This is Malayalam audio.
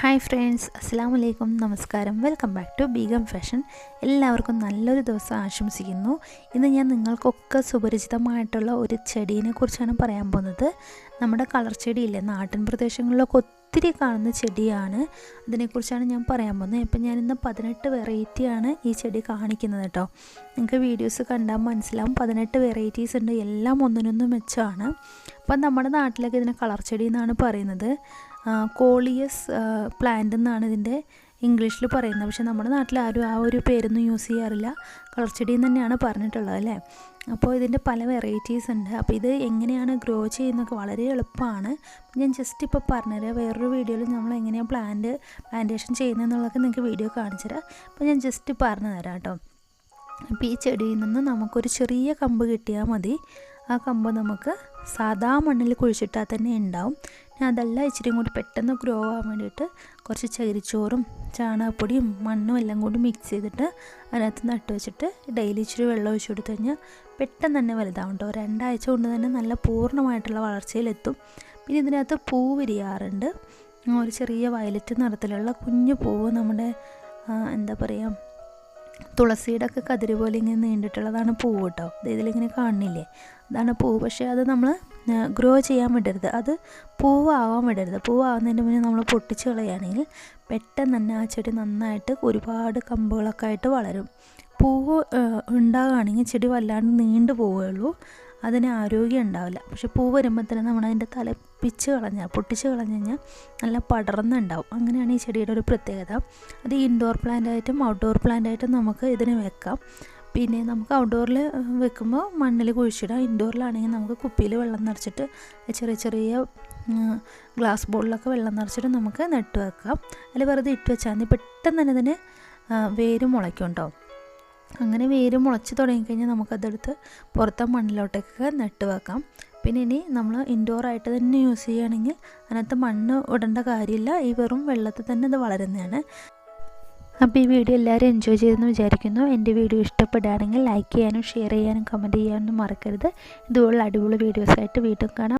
ഹായ് ഫ്രണ്ട്സ് അസ്സാം വലൈക്കും നമസ്കാരം welcome back to Begum fashion എല്ലാവർക്കും നല്ലൊരു ദിവസം ആശംസിക്കുന്നു. ഇന്ന് ഞാൻ നിങ്ങൾക്കൊക്കെ സുപരിചിതമായിട്ടുള്ള ഒരു ചെടീനെ കുറിച്ചാണ് പറയാൻ പോകുന്നത്. നമ്മുടെ കളർ ചെടിയില്ലേ നാട്ടിൻ പ്രദേശങ്ങളിലൊക്കെ ഒത്തിരി കാണുന്ന ചെടിയാണ്. അതിനെക്കുറിച്ചാണ് ഞാൻ പറയാൻ പോകുന്നത്. ഇപ്പം ഞാനിന്ന് പതിനെട്ട് വെറൈറ്റിയാണ് ഈ ചെടി കാണിക്കുന്നത് കേട്ടോ. നിങ്ങൾക്ക് വീഡിയോസ് കണ്ടാൽ മനസ്സിലാവും. പതിനെട്ട് വെറൈറ്റീസ് ഉണ്ട്. എല്ലാം ഒന്നിനൊന്നും മെച്ചമാണ്. അപ്പം നമ്മുടെ നാട്ടിലൊക്കെ ഇതിനെ കളർ ചെടി എന്നാണ് പറയുന്നത്. കോളിയസ് പ്ലാന്റ് എന്നാണ് ഇതിന്റെ ഇംഗ്ലീഷിൽ പറയുന്നത്. പക്ഷേ നമ്മുടെ നാട്ടിൽ ആരും ആ ഒരു പേരൊന്നും യൂസ് ചെയ്യാറില്ല. കളർ ചെടി എന്ന് തന്നെയാണ് പറഞ്ഞിട്ടുള്ളത് അല്ലേ? അപ്പോൾ ഇതിന്റെ പല വെറൈറ്റീസ് ഉണ്ട്. അപ്പോൾ ഇത് എങ്ങനെയാണ് ഗ്രോ ചെയ്യുന്നതൊക്കെ വളരെ എളുപ്പമാണ്. ഞാൻ ജസ്റ്റ് ഇപ്പോൾ പറഞ്ഞുതരാം. വേറൊരു വീഡിയോയിൽ നമ്മൾ എങ്ങനെയാണ് പ്ലാന്റ് പ്ലാന്റേഷൻ ചെയ്യുന്നതെന്നുള്ളതൊക്കെ നിങ്ങൾക്ക് വീഡിയോ കാണിച്ചു തരാം. അപ്പോൾ ഞാൻ ജസ്റ്റ് പറഞ്ഞു തരാം കേട്ടോ. അപ്പോൾ ഈ ചെടിയിൽ നിന്ന് നമുക്കൊരു ചെറിയ കമ്പ് കിട്ടിയാൽ മതി. ആ കമ്പ് നമുക്ക് സാധാ മണ്ണിൽ കുഴിച്ചിട്ടാൽ തന്നെ ഉണ്ടാവും. ഞാൻ അതെല്ലാം ഇച്ചിരി കൂടി പെട്ടെന്ന് ഗ്രോ ആവാൻ വേണ്ടിയിട്ട് കുറച്ച് ചകിരിച്ചോറും ചാണകപ്പൊടിയും മണ്ണും എല്ലാം കൂടി മിക്സ് ചെയ്തിട്ട് അതിനകത്ത് നട്ട് വെച്ചിട്ട് ഡെയിലി ഇച്ചിരി വെള്ളം ഒഴിച്ചു കൊടുത്തു കഴിഞ്ഞാൽ പെട്ടെന്ന് തന്നെ വലുതാവും കേട്ടോ രണ്ടാഴ്ച കൊണ്ട് തന്നെ നല്ല പൂർണമായിട്ടുള്ള വളർച്ചയിലെത്തും. പിന്നെ ഇതിനകത്ത് പൂ വിരിയാറുണ്ട് ഒരു ചെറിയ വയലറ്റ് നിറത്തിലുള്ള കുഞ്ഞു പൂവ് നമ്മുടെ എന്താ പറയുക തുളസിയുടെ ഒക്കെ കതിര് പോലെ ഇങ്ങനെ നീണ്ടിട്ടുള്ളതാണ് പൂവ് കേട്ടോ ഇതിലിങ്ങനെ കാണുന്നില്ലേ? അതാണ് പൂവ് പക്ഷേ അത് നമ്മൾ ഗ്രോ ചെയ്യാൻ വിടരുത്. അത് പൂവാവാൻ വിടരുത്. പൂവാവുന്നതിന് മുന്നേ നമ്മൾ പൊട്ടിച്ച് കളയുകയാണെങ്കിൽ പെട്ടെന്ന് തന്നെ ആ ചെടി നന്നായിട്ട് ഒരുപാട് കമ്പുകളൊക്കെ ആയിട്ട് വളരും. പൂവ് ഉണ്ടാകുകയാണെങ്കിൽ ചെടി വല്ലാണ്ട് നീണ്ടു പോവുകയുള്ളൂ അതിന് ആരോഗ്യം ഉണ്ടാവില്ല. പക്ഷെ പൂ വരുമ്പോൾ തന്നെ നമ്മൾ അതിന്റെ തലപ്പിച്ച് കളഞ്ഞാൽ പൊട്ടിച്ച് കളഞ്ഞു കഴിഞ്ഞാൽ നല്ല പടർന്നുണ്ടാവും. അങ്ങനെയാണ് ഈ ചെടിയുടെ ഒരു പ്രത്യേകത. അത് ഇൻഡോർ പ്ലാന്റ് ആയിട്ടും ഔട്ട്ഡോർ പ്ലാന്റ് ആയിട്ടും നമുക്ക് ഇതിനെ വെക്കാം. പിന്നെ നമുക്ക് ഔട്ട്ഡോറിൽ വെക്കുമ്പോൾ മണ്ണിൽ കുഴിച്ചിടാം ഇൻഡോറിലാണെങ്കിൽ നമുക്ക് കുപ്പിയിൽ വെള്ളം നിറച്ചിട്ട് ചെറിയ ചെറിയ ഗ്ലാസ് ബോളിലൊക്കെ വെള്ളം നിറച്ചിട്ട് നമുക്ക് നട്ട് വെക്കാം. അതിൽ വെറുതെ ഇട്ട് വെച്ചാൽ മതി. പെട്ടെന്ന് തന്നെ ഇതിന് വേര് മുളയ്ക്കും കേട്ടോ അങ്ങനെ വേര് മുളച്ച് തുടങ്ങിക്കഴിഞ്ഞാൽ നമുക്കതെടുത്ത് പുറത്തെ മണ്ണിലോട്ടൊക്കെ നട്ട് വെക്കാം. പിന്നെ ഇനി നമ്മൾ ഇൻഡോർ ആയിട്ട് തന്നെ യൂസ് ചെയ്യുകയാണെങ്കിൽ അതിനകത്ത് മണ്ണ് ഇടേണ്ട കാര്യമില്ല. ഈ വെറും വെള്ളത്തിൽ തന്നെ ഇത് വളരുന്നതാണ്. അപ്പോൾ ഈ വീഡിയോ എല്ലാവരും എൻജോയ് ചെയ്തെന്ന് വിചാരിക്കുന്നു. എന്റെ വീഡിയോ ഇഷ്ടപ്പെടുകയാണെങ്കിൽ ലൈക്ക് ചെയ്യാനും ഷെയർ ചെയ്യാനും കമന്റ് ചെയ്യാനും മറക്കരുത്. ഇതുപോലുള്ള അടിപൊളി വീഡിയോസായിട്ട് വീണ്ടും കാണാം.